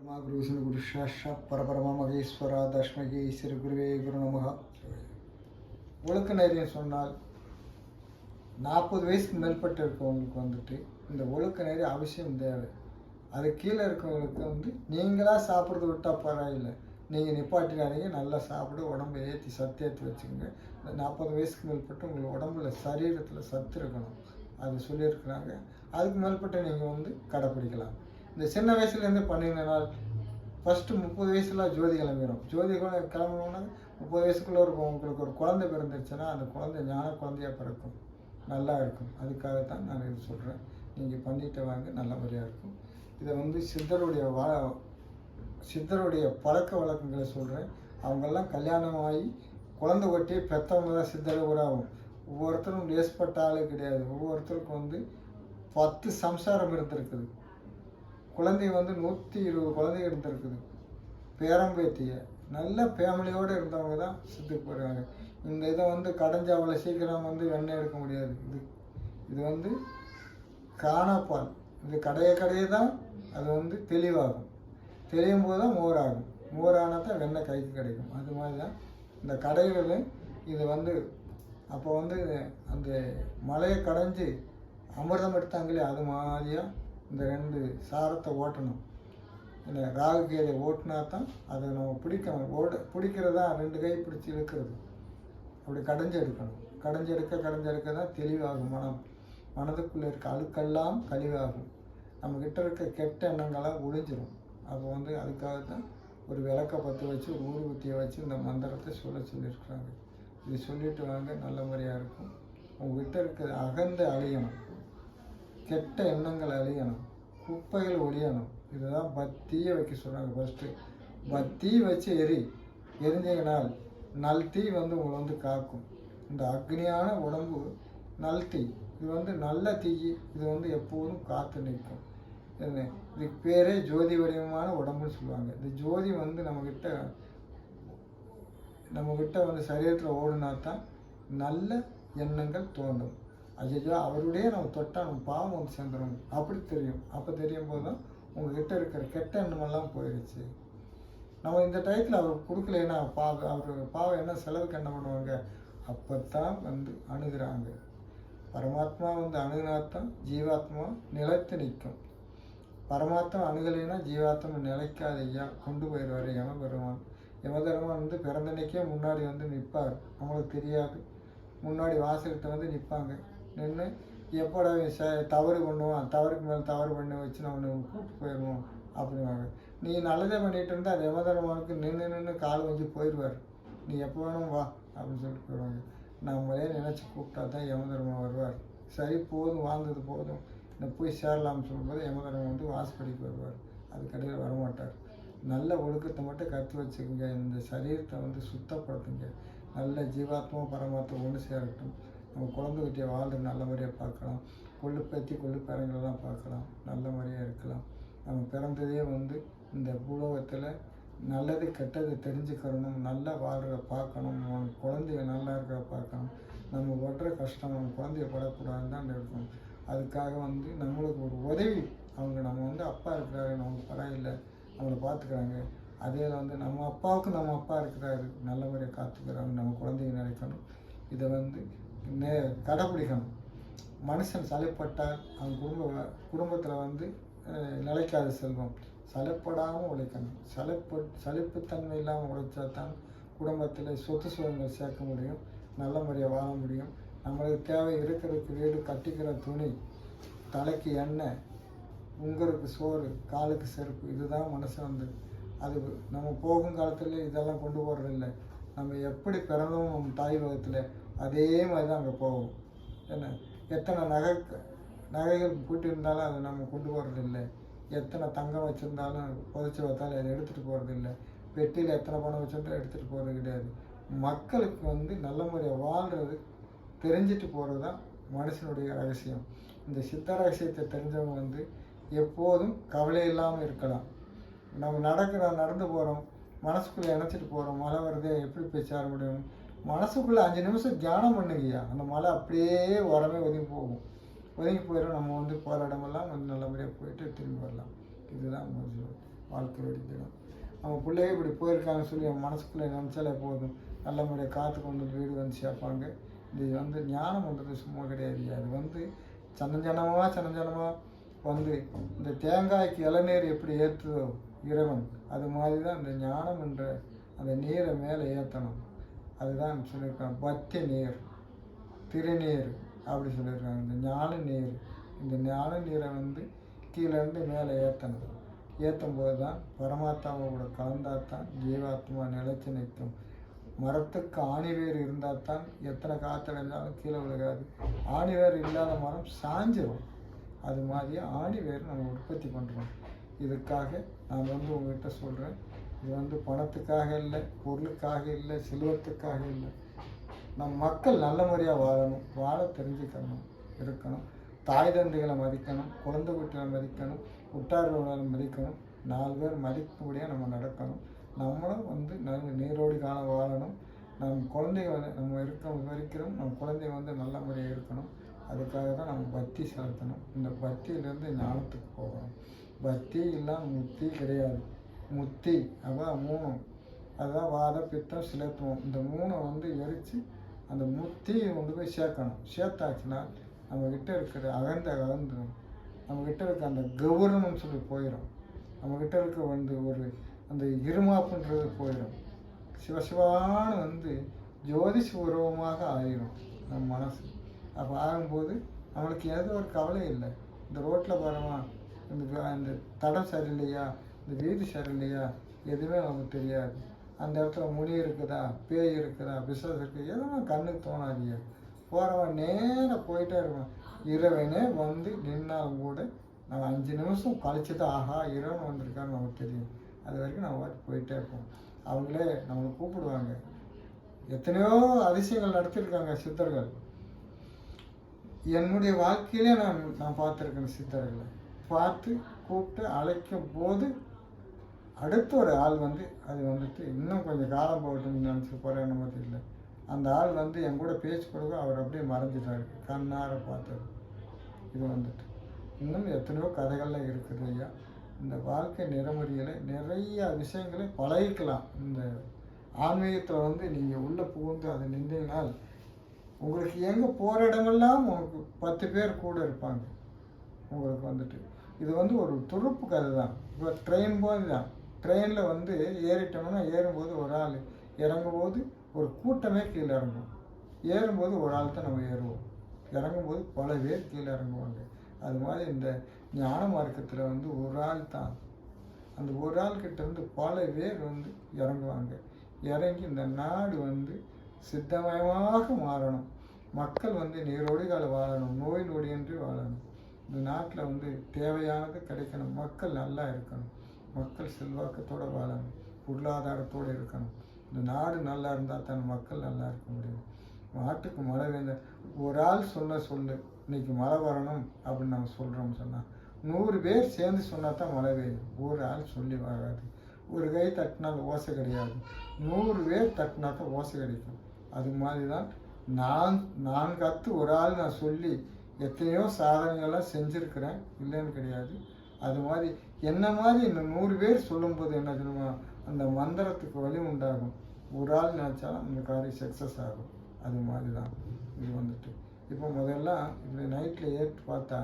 பரமா குரு விஷ்ணு குரு பரபரமா மகேஸ்வரா தஷ்மகி ஸ்ரீ குருவே குரு நமகா ஒழுக்க நெறின்னு சொன்னால் நாற்பது வயசுக்கு மேற்பட்டு இருக்கவங்களுக்கு வந்துட்டு இந்த ஒழுக்க நெறி அவசியம் தேவை. அது கீழே இருக்கவங்களுக்கு வந்து நீங்களாக சாப்பிட்றது விட்டால் பரவாயில்லை. நீங்கள் நிப்பாட்டினாதீங்க நல்லா சாப்பிட உடம்பை ஏற்றி சத்து ஏற்றி வச்சுக்கோங்க. இந்த நாற்பது வயசுக்கு மேற்பட்டு உங்களுக்கு உடம்புல சரீரத்தில் சத்து இருக்கணும். அது சொல்லியிருக்கிறாங்க. அதுக்கு மேற்பட்டு நீங்கள் வந்து கடைப்பிடிக்கலாம். இந்த சின்ன வயசுலேருந்து பண்ணினால் ஃபஸ்ட்டு முப்பது வயசுல ஜோதி கிளம்பிடும் ஜோதி கிளம்பணும்னா முப்பது வயசுக்குள்ளே இருக்கும் உங்களுக்கு ஒரு குழந்தை பிறந்துருச்சுன்னா அந்த குழந்தை ஞான குழந்தையாக பிறக்கும். நல்லா இருக்கும். அதுக்காக தான் நான் இது சொல்கிறேன் நீங்கள் பண்ணிட்டு வாங்க. நல்லபடியாக இருக்கும். இதை வந்து சித்தருடைய வா சித்தருடைய பழக்க வழக்கங்களை சொல்கிறேன் அவங்கெல்லாம் கல்யாணம் ஆகி குழந்தை ஒட்டி பெற்றவங்க தான் சித்தரை கூட ஆகும். ஒவ்வொருத்தரும் லேஸ்பட்ட ஆளு கிடையாது. ஒவ்வொருத்தருக்கும் வந்து பத்து சம்சாரம் இருந்திருக்குது. குழந்தை வந்து நூற்றி இருபது குழந்தை இருந்திருக்குது. பேரம்பேத்திய. நல்ல ஃபேமிலியோடு இருந்தவங்க தான் சித்துக்கு போகிறாங்க இந்த இதை வந்து கடைஞ்சி அவ்வளோ சீக்கிரம் வந்து வெண்ணெய் எடுக்க முடியாது. இது இது வந்து காணாப்பால். இது கடைய கடையை தான் அது வந்து தெளிவாகும். தெளியும் போது தான் மோர் ஆகும் மோர் ஆனால் தான் வெண்ணெய் கைக்கு கிடைக்கும். அது மாதிரி தான் இந்த கடைகளில் இது வந்து அப்போ வந்து அந்த மலையை கடைஞ்சி அமிர்தம் எடுத்தாங்களே அது மாதிரியாக இந்த ரெண்டு சாரத்தை ஓட்டணும். இந்த ராகு கேதை ஓட்டினா தான் அதை நம்ம பிடிக்கணும். ஓட பிடிக்கிறதா ரெண்டு கை பிடிச்சி இழுக்கிறது. அப்படி கடைஞ்செடுக்கணும் எடுக்கணும். கடைஞ்செடுக்க தான் தெளிவாகும் மனம். மனதுக்குள்ளே இருக்க அழுக்கெல்லாம் கழிவாகும். நம்மக்கிட்ட இருக்க கெட்ட எண்ணங்களாக ஒழிஞ்சிடும் அப்போ வந்து அதுக்காக தான் ஒரு விளக்க பற்ற வச்சு ஒரு ஊதுபத்தியை வச்சு இந்த மந்திரத்தை சொல்ல சொல்லியிருக்கிறாங்க. இது சொல்லிட்டு வாங்க நல்ல முறையாக இருக்கும். உங்ககிட்ட இருக்கிற அகந்த அழியணும். கெட்ட எண்ணங்கள் அழியணும் குப்பைகள் ஒழியணும் இதுதான் பத்தியை வைக்க சொல்கிறாங்க ஃபஸ்ட்டு பத்தி வச்சு எரி. எரிஞ்சீங்கனால் நல் தீ வந்து உங்களை வந்து காக்கும். இந்த அக்னியான உடம்பு நல் தீ. இது வந்து நல்ல தீ. இது வந்து எப்போதும் காத்து நிற்கும். என்ன? இதுக்கு பேரே ஜோதி வடிவமான உடம்புன்னு சொல்லுவாங்க. இந்த ஜோதி வந்து நம்மக்கிட்ட நம்மக்கிட்ட வந்து சரீரத்தில் ஓடுனா தான் நல்ல எண்ணங்கள் தோன்றும். ஐயோ அவருடைய நம்ம தொட்டால் நம்ம பாவம் வந்து சேர்ந்துடும் அப்படி தெரியும். அப்போ தெரியும் போதும் உங்ககிட்ட இருக்கிற கெட்ட எண்ணமெல்லாம் போயிடுச்சு நம்ம இந்த டயத்தில் அவர் கொடுக்கலன்னா பாவ அவர் பாவம் என்ன செலவுக்கு என்ன பண்ணுவாங்க? அப்போ தான் வந்து அணுகிறாங்க. பரமாத்மா வந்து அணுகினாத்தான் ஜீவாத்மா நிலைத்து நிற்கும். பரமாத்மா அணுகலைன்னா ஜீவாத்மா நிலைக்காத ஐயா கொண்டு போயிடுவார் யம பெருமான் யமதர்மான் வந்து பிறந்தன்னைக்கே முன்னாடி வந்து நிற்பார். நம்மளுக்கு தெரியாது. முன்னாடி வாசல்கிட்ட வந்து நிற்பாங்க. நின்று எப்படா ச தவறு பண்ணுவான் தவறுக்கு மேலே தவறு பண்ணி வச்சு நான் உன்னை கூப்பிட்டு போயிடுவோம் அப்படிவாங்க நீ நல்லதே பண்ணிட்டு இருந்தால் அது யமதர்மனுக்கு நின்று நின்று கால் வச்சு போயிடுவார் நீ எப்போ வேணும் வா அப்படின்னு சொல்லிட்டு போயிடுவாங்க. நம்மளே நினச்சி கூப்பிட்டா தான் யமதர்மன் வருவார். சரி போதும் வாழ்ந்தது போதும். இந்த போய் சேரலாம்னு சொல்லும்போது யமதர்மன் வந்து வாசப்படிக்கு வருவார். அதுக்கடையில் வரமாட்டார். நல்ல ஒழுக்கத்தை மட்டும் கற்று வச்சுக்கோங்க. இந்த சரீரத்தை வந்து சுத்தப்படுத்துங்க. நல்ல ஜீவாத்மா பரமாத்மா ஒன்று சேரட்டும். நம்ம குழந்தைகிட்டே வாழ்ற நல்ல முறையாக பார்க்கலாம். கொள்ளு பற்றி கொள்ளு பேரங்களெல்லாம் பார்க்கலாம். நல்ல முறையாக இருக்கலாம். நம்ம பிறந்ததே வந்து இந்த பூலோகத்தில் நல்லது கெட்டது தெரிஞ்சுக்கிறணும். நல்லா வாழ்கிற பார்க்கணும். நம்ம குழந்தைய நல்லா இருக்கிற பார்க்கணும். நம்ம படுற கஷ்டம் நம்ம குழந்தைய படக்கூடாதுன்னு தான் இருக்கணும் அதுக்காக வந்து நம்மளுக்கு ஒரு உதவி. அவங்க நம்ம வந்து அப்பா இருக்கிறாரு நமக்கு பரவாயில்லை நம்மளை பார்த்துக்கிறாங்க. அதே வந்து நம்ம அப்பாவுக்கு நம்ம அப்பா இருக்கிறாரு. நல்ல முறையாக காத்துக்கிறாங்க நம்ம குழந்தைங்க நினைக்கணும். இதை வந்து நே கடைப்பிடிக்கணும் மனுஷன் சலைப்பட்டால் அவன் குடும்ப குடும்பத்தில் வந்து நிலைக்காத செல்வம். சலைப்படாமல் உழைக்கணும். சலைப்பு சலிப்புத்தன்மை இல்லாமல் உழைச்சா தான் குடும்பத்தில் சொத்து சுகங்கள் சேர்க்க முடியும் நல்ல முறையாக வாழ முடியும். நம்மளுக்கு தேவை இருக்கிறதுக்கு வீடு கட்டிக்கிற துணி தலைக்கு எண்ணெய் உங்கருக்கு சோறு காலுக்கு செருப்பு இதுதான் மனுஷன் வந்து அது நம்ம போகும் காலத்தில் இதெல்லாம் கொண்டு போகிறதில்ல நம்ம எப்படி பிறந்தோம் நம்ம தாய் வகத்தில் அதே மாதிரி தான் அங்கே போகும். என்ன? எத்தனை நகை நகைகள் கூட்டியிருந்தாலும் அதை நம்ம கொண்டு போகிறதில்ல எத்தனை தங்கம் வச்சுருந்தாலும் புதைச்சி வைத்தாலும் அதை எடுத்துகிட்டு போகிறது இல்லை பெட்டியில் எத்தனை பணம் வச்சுருந்தாலும் எடுத்துகிட்டு போகிறது கிடையாது. மக்களுக்கு வந்து நல்ல முறையாக வாழ்கிறது தெரிஞ்சிட்டு போகிறது தான் மனுஷனுடைய ரகசியம். இந்த சித்த ரகசியத்தை தெரிஞ்சவங்க வந்து எப்போதும் கவலை இல்லாமல் இருக்கலாம். நம்ம நடக்கிற நடந்து போகிறோம் மனசுக்குள்ளே இணைச்சிட்டு போகிறோம் மழை வருதே எப்படி பேச்சார முடியும்? மனசுக்குள்ளே அஞ்சு நிமிஷம் தியானம் பண்ணுங்கய்யா. அந்த மழை அப்படியே உரமே ஒதுங்கி போகும். ஒதுங்கி போயிடும் நம்ம வந்து போகிற இடமெல்லாம் வந்து நல்லபடியாக போயிட்டு திரும்பி வரலாம். இதுதான் முடிஞ்சு வாழ்க்கை வெடிச்சிடும் அவங்க பிள்ளைய இப்படி போயிருக்காங்கன்னு சொல்லி அவன் மனசுக்குள்ளே நினச்சாலே போதும். நல்ல முறையாக காற்று கொண்டு வீடு வந்து சேர்ப்பாங்க. இது வந்து ஞானம்ன்றது சும்மா கிடையாது அது வந்து சனஞ்சனமாக சனஞ்சனமாக வந்து இந்த தேங்காய்க்கு இளநீர் எப்படி ஏற்றுதோ இறைவன் அது மாதிரி தான் இந்த ஞானம் என்ற அந்த நீரை மேலே ஏற்றணும் அதுதான் சொல்லியிருக்காங்க. பக்தி நீர் திருநீர் அப்படி சொல்லியிருக்காங்க. இந்த ஞான நீர் இந்த ஞான நீரை வந்து கீழேருந்து மேலே ஏற்றணும் ஏற்றும் போது தான் பரமாத்மாவோட கலந்தால் தான் ஜீவாத்மா நிலைச்சு நிற்கும். மரத்துக்கு ஆணிவேர் இருந்தால் தான் எத்தனை காற்று அடைஞ்சாலும் கீழே விழுகாது. ஆணிவேர் இல்லாத மரம் சாஞ்சிரும். அது மாதிரி ஆணிவேர் நம்ம உற்பத்தி பண்ணுறோம் இதுக்காக நான் வந்து உங்ககிட்ட சொல்கிறேன் இது வந்து பணத்துக்காக இல்லை பொருளுக்காக இல்லை செல்வத்துக்காக இல்லை. நம் மக்கள் நல்ல முறையாக வாழணும் வாழ தெரிஞ்சுக்கணும் இருக்கணும். தாய் தந்தைகளை மதிக்கணும் குழந்தை குட்டிகளை மதிக்கணும் உற்றார்களை மதிக்கணும். நாலு பேர் மதிக்கும்படியாக நம்ம நடக்கணும். நம்மளும் வந்து நல்ல நீரோடி காலம் வாழணும். நம் குழந்தைங்க வந்து நம்ம இருக்க வரைக்கிறோம் நம்ம குழந்தை வந்து நல்ல முறையாக இருக்கணும். அதுக்காக தான் நம்ம பக்தி செலுத்தணும். இந்த பக்தியிலேருந்து ஞானத்துக்கு போகணும். பக்தி இல்லாமல் முக்தி கிடையாது. முத்தி அதான் மூணு. அதுதான் வாத பித்தம் சிலத்துவம். இந்த மூணை வந்து எரித்து அந்த முத்தியை கொண்டு போய் சேர்க்கணும். சேர்த்தாச்சுன்னா நம்மக்கிட்ட இருக்கிற அகந்த அகந்துடும் நம்மக்கிட்ட இருக்க அந்த கௌரவம்னு சொல்லி போயிடும் நம்மக்கிட்ட இருக்க வந்து ஒரு அந்த இருமாப்புன்றது போயிடும் சிவசிவான்னு வந்து ஜோதி உருவமாக ஆயிரும் நம்ம மனசு. அப்போ ஆகும்போது நம்மளுக்கு ஏதோ ஒரு கவலை இல்லை. இந்த ரோட்டில் வரமா இந்த இந்த தடம் சரியில்லையா இந்த வீதி சரியில்லையா எதுவுமே நமக்கு தெரியாது. அந்த இடத்துல முனி இருக்குதா பேய் இருக்குதா பிசாஸ் இருக்குது எதுவும் கண்ணுக்கு தோணாதீங்க. போகிறவன் நேராக போயிட்டே இருப்பான். இறைவனே வந்து நின்னால் கூட நம்ம அஞ்சு நிமிஷம் கழிச்சு தான் ஆஹா இறைவன் வந்திருக்கான்னு நமக்கு தெரியும். அது வரைக்கும் நம்ம வாட்டி போயிட்டே இருப்போம். அவங்களே நம்மளை கூப்பிடுவாங்க. எத்தனையோ அதிசயங்கள் நடத்தியிருக்காங்க சித்தர்கள். என்னுடைய வாழ்க்கையிலே நான் நான் பார்த்துருக்கேன் சித்தர்களை. பார்த்து கூப்பிட்டு அழைக்கும் போது அடுத்த ஒரு ஆள் வந்து அது வந்துட்டு இன்னும் கொஞ்சம் காலம் போகட்டும்னு நினச்சி போகிறேன் மாதிரி தெரியல. அந்த ஆள் வந்து என் கூட பேச்சு கொடுக்க அவர் அப்படியே மறைஞ்சிட்டாரு. கண்ணார பார்த்தது. இது வந்துட்டு இன்னும் எத்தனையோ கதைகள்லாம் இருக்குது ஐயா. இந்த வாழ்க்கை நிறமுறையில் நிறைய விஷயங்களை பழகிக்கலாம். இந்த ஆன்மீகத்தில் வந்து நீங்கள் உள்ளே புகுந்து அதை நின்றீங்கனால் உங்களுக்கு எங்கே போகிற இடமெல்லாம் உங்களுக்கு பத்து பேர் கூட இருப்பாங்க. உங்களுக்கு வந்துட்டு இது வந்து ஒரு துருப்பு கதை தான் இப்போ ட்ரெயின் போது தான் ட்ரெயினில் வந்து ஏறிட்டோம்னா ஏறும்போது ஒரு ஆள். இறங்கும்போது ஒரு கூட்டமே கீழே இறங்கும். ஏறும்போது ஒரு ஆள் தான் நம்ம ஏறுவோம். இறங்கும்போது பல பேர் கீழே இறங்குவாங்க. அது மாதிரி இந்த ஞான மார்க்கத்தில் வந்து ஒரு ஆள் தான். அந்த ஒரு ஆள்கிட்டேருந்து இருந்து பல பேர் வந்து இறங்குவாங்க. இறங்கி இந்த நாடு வந்து சித்தமயமாக மாறணும். மக்கள் வந்து நீரோடிகால வாழணும் நோய் நொடியின்றி வாழணும். இந்த நாட்டில் வந்து தேவையானது கிடைக்கணும். மக்கள் நல்லா இருக்கணும். மக்கள் செல்வாக்கத்தோடு வாழணும் பொருளாதாரத்தோடு இருக்கணும். இந்த நாடு நல்லா இருந்தால் தான் மக்கள் நல்லா இருக்க முடியும். நாட்டுக்கு மழை வேண்ட ஒரு ஆள் சொன்ன சொல்லு இன்னைக்கு மழை வரணும் அப்படின்னு நம்ம சொல்கிறோம் சொன்னால் நூறு பேர் சேர்ந்து சொன்னால் தான் மழை பெய்யும். ஒரு ஆள் சொல்லி வராது. ஒரு கை தட்டினால் ஓசை கிடையாது. நூறு பேர் தட்டினா தான் ஓசை கிடைக்கும். அது மாதிரி தான் நான் நான் கற்று ஒரு ஆள் நான் சொல்லி எத்தனையோ சாதனைகள்லாம் செஞ்சுருக்கிறேன். இல்லைன்னு கிடையாது. அது மாதிரி என்ன மாதிரி இந்த நூறு பேர் சொல்லும்போது என்ன சொல்லுவோம் அந்த மந்திரத்துக்கு வழி உண்டாகும். ஒரு ஆள் நினச்சாலும் அந்த காரியம் சக்ஸஸ் ஆகும். அது மாதிரி தான் இது வந்துட்டு. இப்போ முதல்ல இப்படி நைட்டில் ஏற்று பார்த்தா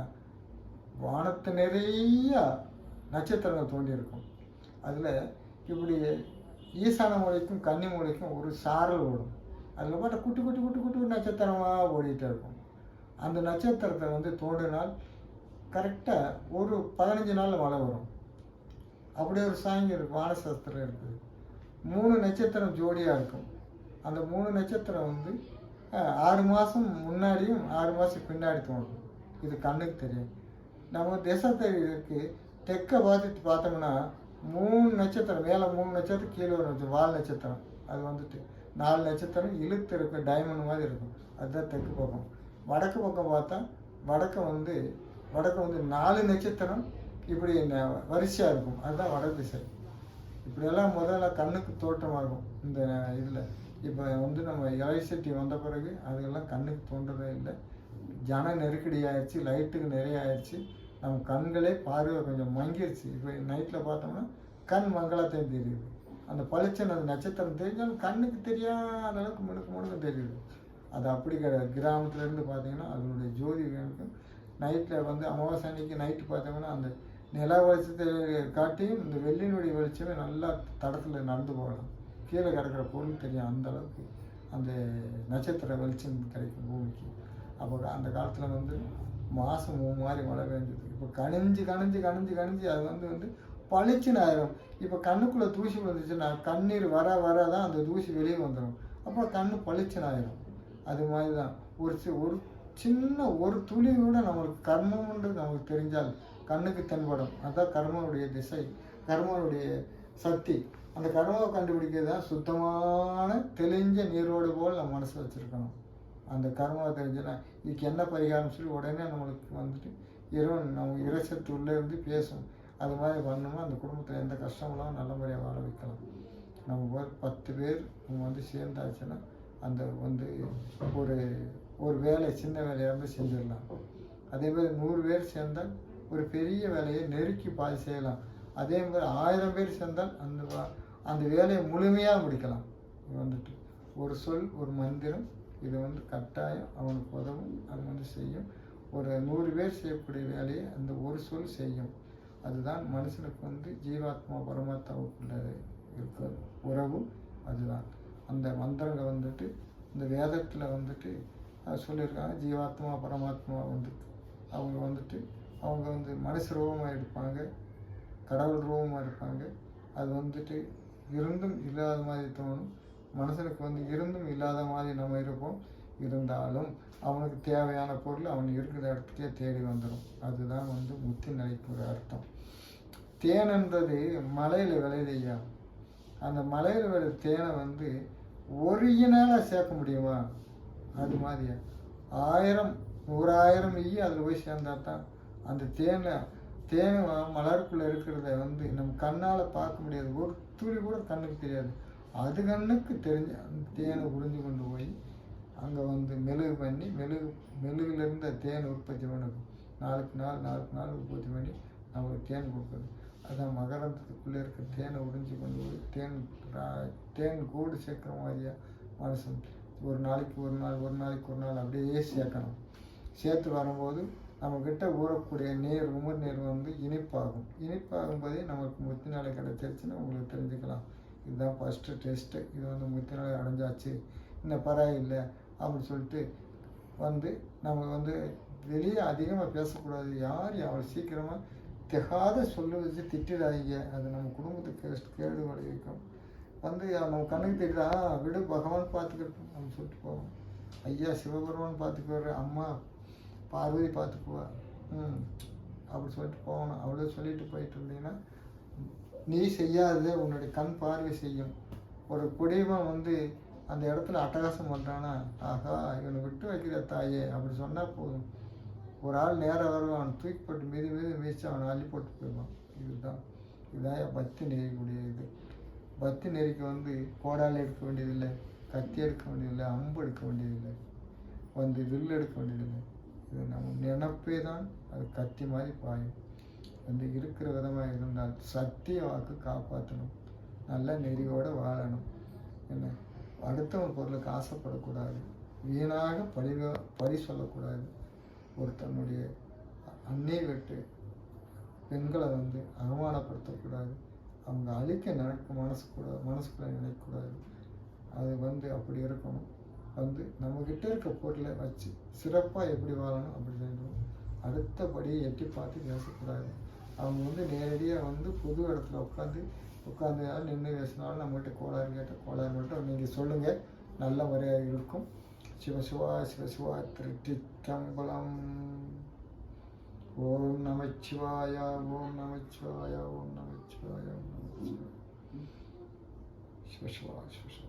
வானத்து நிறைய நட்சத்திரங்கள் தோண்டியிருக்கும் அதில் இப்படி ஈசான மூலைக்கும் கன்னி மூலைக்கும் ஒரு சாரல் ஓடும். அதில் பார்த்தா குட்டி குட்டி குட்டி குட்டி நட்சத்திரமாக ஓடிட்டு இருக்கும். அந்த நட்சத்திரத்தை வந்து தோண்டினால் கரெக்டாக ஒரு பதினஞ்சு நாளில் மழை வரும். அப்படி ஒரு சாங்கி இருக்கு வானசாஸ்திரம் இருக்குது. மூணு நட்சத்திரம் ஜோடியாக இருக்கும். அந்த மூணு நட்சத்திரம் வந்து ஆறு மாதம் முன்னாடியும் ஆறு மாதம் பின்னாடி தோணும் இது கண்ணுக்கு தெரியும் நம்ம திசை தெரியுதுக்கு தெற்க பார்த்துட்டு பார்த்தோம்னா மூணு நட்சத்திரம் மேலே மூணு நட்சத்திரம் கீழே ஒரு நட்சத்திரம் வால் நட்சத்திரம். அது வந்துட்டு நாலு நட்சத்திரம் இழுத்து இருக்கும் டைமண்ட் மாதிரி இருக்கும். அதுதான் தெற்கு பக்கம். வடக்கு பக்கம் பார்த்தா வடக்கு வந்து வடக்கு வந்து நாலு நட்சத்திரம் இப்படி ந- வரிசையாக இருக்கும். அதுதான் வடக்கு திசை. இப்படியெல்லாம் முதல்ல கண்ணுக்கு தோற்றமாக இருக்கும். இந்த இதில். இப்போ வந்து நம்ம எலக்ட்ரிசிட்டி வந்த பிறகு அதெல்லாம் கண்ணுக்கு தோன்றதே இல்லை. ஜன நெருக்கடி ஆயிடுச்சு லைட்டுக்கு நிறைய ஆயிடுச்சு நம்ம கண்களே பார்வை கொஞ்சம் மங்கிருச்சு. இப்போ நைட்டில் பார்த்தோம்னா கண் மங்களத்தையும் தெரியுது. அந்த பளிச்சுன்னு அந்த நட்சத்திரம் தெரிஞ்சாலும் கண்ணுக்கு தெரியாத அளவுக்கு முழுக்க முழுக்க தெரியுது. அது அப்படி கிடையாது. கிராமத்துலேருந்து பார்த்தீங்கன்னா அதனுடைய ஜோதி நைட்டில் வந்து அமாவாசை அன்னைக்கு நைட்டு பார்த்தோம்னா அந்த நில வெளிச்சத்தை காட்டியும் இந்த வெள்ளினுடைய வெளிச்சமே நல்லா தடத்தில் நடந்து போகலாம். கீழே கிடக்கிற பொருள் தெரியும் அந்த அளவுக்கு அந்த நட்சத்திர வெளிச்சம் கிடைக்கும் பூமிக்கு. அப்போ அந்த காலத்தில் வந்து மாதம் மூணு மாதிரி மழை பெஞ்சது. இப்போ கணிஞ்சு கணிஞ்சு கணிஞ்சு கணிஞ்சு அது வந்து வந்து பளிச்சுன்னு ஆயிரும் இப்போ கண்ணுக்குள்ளே தூசி வந்துச்சுன்னா கண்ணீர் வர வர தான் அந்த தூசி வெளியே வந்துடும் அப்புறம் கண்ணு பளிச்சுன்னு ஆயிரும் அது மாதிரி தான் ஒரு ஒரு சின்ன ஒரு துளி கூட நம்மளுக்கு கர்மம்ன்றது நமக்கு தெரிஞ்சால் கண்ணுக்கு தென்படும். அதான் கர்மனுடைய திசை கர்மனுடைய சக்தி. அந்த கர்மாவை கண்டுபிடிக்கிறது தான் சுத்தமான தெளிஞ்ச நீரோடு போல் நம்ம மனசு வச்சுருக்கணும். அந்த கர்மாவை தெரிஞ்சுனா இதுக்கு என்ன பரிகாரம் சொல்லி உடனே நம்மளுக்கு வந்துட்டு இறைவன் நம்ம இறைச்சத்து உள்ளே இருந்து பேசும். அது மாதிரி பண்ணோம்னா அந்த குடும்பத்தில் எந்த கஷ்டமெல்லாம் நல்ல முறையாக வாழ வைக்கலாம். நம்ம ஒரு பத்து பேர் நம்ம வந்து சேர்ந்தாச்சுன்னா அந்த வந்து ஒரு ஒரு வேலை சின்ன வேலையாக செஞ்சிடலாம். அதே மாதிரி நூறு பேர் சேர்ந்தால் ஒரு பெரிய வேலையை நெருக்கி பாதி செய்யலாம். அதே மாதிரி ஆயிரம் பேர் சேர்ந்தால் அந்த அந்த வேலையை முழுமையாக முடிக்கலாம். இது வந்துட்டு ஒரு சொல் ஒரு மந்திரம். இது வந்து கட்டாயம் அவனுக்கு உதவும் அது வந்து செய்யும். ஒரு நூறு பேர் செய்யக்கூடிய வேலையை அந்த ஒரு சொல் செய்யும். அதுதான் மனுஷனுக்கு வந்து ஜீவாத்மா பரமாத்மாவுக்குள்ள இருக்கிற உறவு. அதுதான். அந்த மந்திரங்கள் வந்துட்டு இந்த வேதத்தில் வந்துட்டு சொல்லியிருக்காங்க. ஜீவாத்மா பரமாத்மா வந்து அவங்க வந்துட்டு அவங்க வந்து மனசு ரூபமாக இருப்பாங்க கடவுள் ரூபமாக இருப்பாங்க. அது வந்துட்டு இருந்தும் இல்லாத மாதிரி தோணும். மனுஷனுக்கு வந்து இருந்தும் இல்லாத மாதிரி நம்ம இருப்போம். இருந்தாலும் அவனுக்கு தேவையான பொருள் அவன் இருக்கிற இடத்துக்கே தேடி வந்துடும் அதுதான் வந்து முத்தி நிலைக்கு ஒரு அர்த்தம் தேன்ன்றது மலையில் விளையுதையா அந்த மலையில் விளைய தேனை வந்து ஒரிஜினலாக சேர்க்க முடியுமா? அது மாதிரியா ஆயிரம் நூறாயிரம் ஈ அதில் போய் சேர்ந்தா தான் அந்த தேனை தேன் மலருக்குள்ளே இருக்கிறத வந்து நம்ம கண்ணால் பார்க்க முடியாது. ஒரு துளி கூட கண்ணுக்கு தெரியாது. அது கண்ணுக்கு தெரிஞ்ச அந்த தேனை உறிஞ்சு கொண்டு போய் அங்கே வந்து மெழுகு பண்ணி மெழுகு மெழுகுலேருந்து தேன் உற்பத்தி பண்ணுது நாளுக்கு நாள் நாளுக்கு நாள் உற்பத்தி பண்ணி நமக்கு தேன் கொடுக்குது அதான் மகரந்தத்துக்குள்ளே இருக்க தேனை உறிஞ்சு கொண்டு போய் தேன் தேன் கூடு சேர்க்குற மாதிரியா மனுஷன் ஒரு நாளைக்கு ஒரு நாள் ஒரு நாளைக்கு ஒரு நாள் அப்படியே சேர்க்கணும். சேர்த்து வரும்போது நம்மக்கிட்ட ஊறக்கூடிய நீர் உமர் நீர் வந்து இனிப்பாகும். இனிப்பாகும் போதே நமக்கு முத்தி நாளை கிடைச்சிருச்சுன்னு உங்களுக்கு தெரிஞ்சுக்கலாம். இதுதான் ஃபஸ்ட்டு டெஸ்ட்டு இது வந்து முத்தி நாளை அடைஞ்சாச்சு. இன்னும் பரவாயில்லை அப்படின்னு சொல்லிட்டு வந்து நம்ம வந்து வெளியே அதிகமாக பேசக்கூடாது. யார் அவ்வளோ சீக்கிரமாக திகாத சொல்ல வச்சு திட்டிடாதீங்க. அது நம்ம குடும்பத்துக்கு கேடு விளைவிக்கும் வந்து நம்ம கண்ணுக்கு தெரியுதா விடு பகவான் பார்த்துக்கிட்டோம் அவன் சொல்லிட்டு போவோம். ஐயா சிவபெருமான் பார்த்துக்குவார் அம்மா பார்வதி பார்த்துக்குவா ம் அப்படி சொல்லிட்டு போகணும். அவ்வளோ சொல்லிட்டு போயிட்டு இருந்தீங்கன்னா நீ செய்யாதது உன்னுடைய கண் பார்வை செய்யும். ஒரு குடிமன் வந்து அந்த இடத்துல அட்டகாசம் பண்ணுறானா ஆகா இவனை விட்டு வைக்கிற தாயே அப்படி சொன்னால் போதும். ஒரு ஆள் நேராக வருவான் தூக்கி போட்டு மீது மீது மீச்சு அவனை அள்ளி போட்டு போயிடுவான். இதுதான். இதுதான் பக்தி நெய்யக்கூடிய இது. பக்தி நெறிக்கு வந்து கோடால் எடுக்க வேண்டியதில்லை கத்தி எடுக்க வேண்டியதில்லை அம்பு எடுக்க வேண்டியதில்லை வந்து வில் எடுக்க வேண்டியதில்லை. இது நம்ம நினப்பே தான் அது கத்தி மாதிரி பாயும். வந்து இருக்கிற விதமாக இருந்தால் சத்திய வாக்கு காப்பாற்றணும் நல்ல நெறியோடு வாழணும். என்ன? அடுத்தவன் பொருளுக்கு ஆசைப்படக்கூடாது. வீணாக பழி பழி சொல்லக்கூடாது. ஒருத்தனுடைய அன்னை விட்டு பெண்களை வந்து அவமானப்படுத்தக்கூடாது. அவங்க அழிக்க நினைக்க மனசு கூட மனசுக்குள்ள நினைக்கக்கூடாது. அது வந்து அப்படி இருக்கணும். வந்து நம்மக்கிட்ட இருக்க பொருளை வச்சு சிறப்பாக எப்படி வாழணும் அப்படி செய்யணும் அடுத்தபடியை எட்டி பார்த்து பேசக்கூடாது. அவங்க வந்து நேரடியாக வந்து புது இடத்துல உட்காந்து உட்காந்து நின்று பேசினாலும் நம்மகிட்ட கோளாறு கேட்ட கோளாறு மட்டும் நீங்கள் சொல்லுங்கள் நல்ல முறையாக இருக்கும். சிவசிவா சிவசிவா திருட்டிக்கம்பலம் ஓம் நமச்சிவாயா ஓம் நமச்சிவாயா ஓம் நமச்சிவாய. ஓம் நமச்சிவாய சிவசிவா சிவசிவா